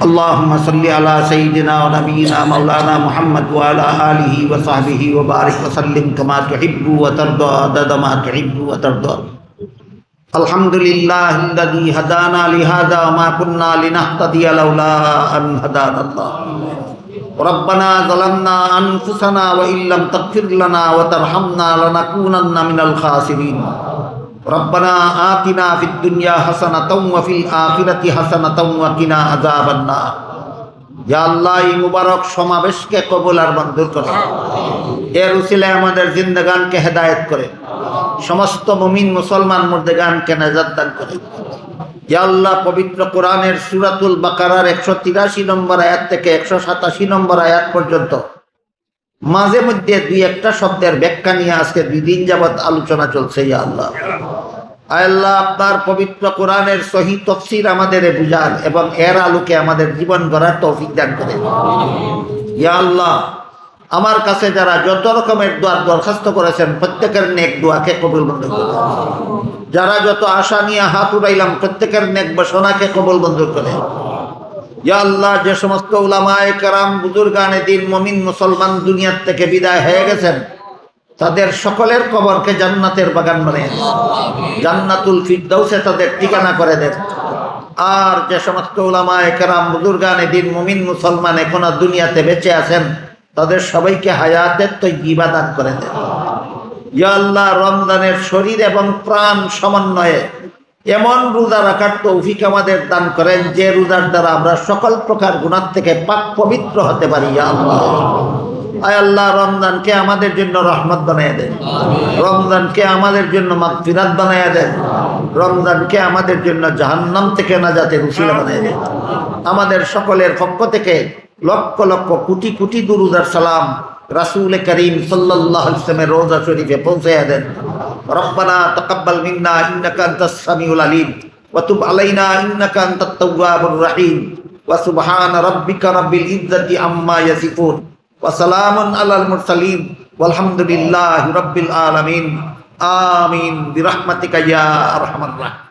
اللهم صل على سيدنا ونبينا مولانا محمد وعلى آله وصحبه وبارك وسلم كما تحب وترضى عدد ما تحب وترضى. الحمد لله الذي هدانا لهذا وما كنا لنهتدي لولا أن هدانا الله. ربنا ظلمنا أنفسنا وإن لم تغفر لنا وترحمنا لنكونن من الخاسرين. রব্বানা আতিনা ফিদ দুনিয়া হাসানাতাও ওয়া ফিল আখিরাতি হাসানাতাও ওয়া কিনা আযাবান নার ইয়া আল্লাহ, এই মুবারক সমাবেশকে কবুল আর মঞ্জুর করো। এর উসিলায় আমাদের জিন্দগানকে হেদায়েত করে। সমস্ত মুমিন মুসলমান মুর্দেগানকে নাজাত দান করে। ইয়া আল্লাহ, পবিত্র কোরআনের সুরাতুল বাকারার 183 নম্বর আয়াত থেকে 187 নম্বর আয়াত পর্যন্ত মাঝে মধ্যে দুই একটা শব্দের ব্যাখ্যা নিয়ে আজকে দুই দিন যাবৎ আলোচনা চলছে, ইয়া আল্লাহ। আল্লাহ, আপনার পবিত্র কোরআনের সহি তফসির আমাদের বুঝান এবং এর আলোকে আমাদের জীবন গড়ার তৌফিক দান করে ইয়া আল্লাহ, আমার কাছে যারা যত রকমের দোয়ার দরখাস্ত করেছেন, প্রত্যেকের নেক দোয়াকে কবুল মঞ্জুর করে যারা যত আশা নিয়ে হাত উড়াইলাম প্রত্যেকের নেক বসনাকে কবুল মঞ্জুর করে ইয়া আল্লাহ, যে সমস্ত উলামায় কারাম, বুজুর্গানে দিন মমিন, মুসলমান দুনিয়ার থেকে বিদায় হয়ে গেছেন তাদের সকলের কবরকে জান্নাতের বাগান বানিয়ে দেন। জান্নাতুল ফিরদাউসে তাদের ঠিকানা করে দেন। আর যে সমস্ত উলামায়ে কেরাম, বুজুর্গানে এদিন মুমিন, মুসলমান এখনও দুনিয়াতে বেঁচে আছেন, তাদের সবাইকে হায়াতের তো দান করে দেন। ইয়া আল্লাহ, রমজানের শরীর এবং প্রাণ সমন্বয়ে এমন রোজা রাখার তৌফিক আমাদের দান করেন, যে রোজার দ্বারা আমরা সকল প্রকার গুণার থেকে পাক পবিত্র হতে পারি, ইয়া আল্লাহ। আয় আল্লাহ, রমজানকে আমাদের জন্য রহমত বানাইয়া দেন। রমজানকে আমাদের জন্য মাগফিরাত বানাইয়া দেন। রমজানকে আমাদের জন্য জাহান্নাম থেকে না যাতে রুসিলা বানাইয়া দেন। আমাদের সকলের পক্ষ থেকে লক্ষ লক্ষ কোটি কোটি দুরুদার সালাম রাসূল করিম ওয়াসাল্লামের রোজা শরীফে পৌঁছাইয়া দেন। রব্বানা তাকাব্বাল মিন্না, ইন্নাকা সামিউল আলিম। ওয়া তুব আলাইনা, ইন্নাকা আনতাত তাওয়াবুর রহিম। ওয়া সুবহানা রাব্বিকা আম্মা ইয়াসিফুন। وسلام على المرسلين والحمد لله رب العالمين آمين برحمتك يا أرحم الراحمين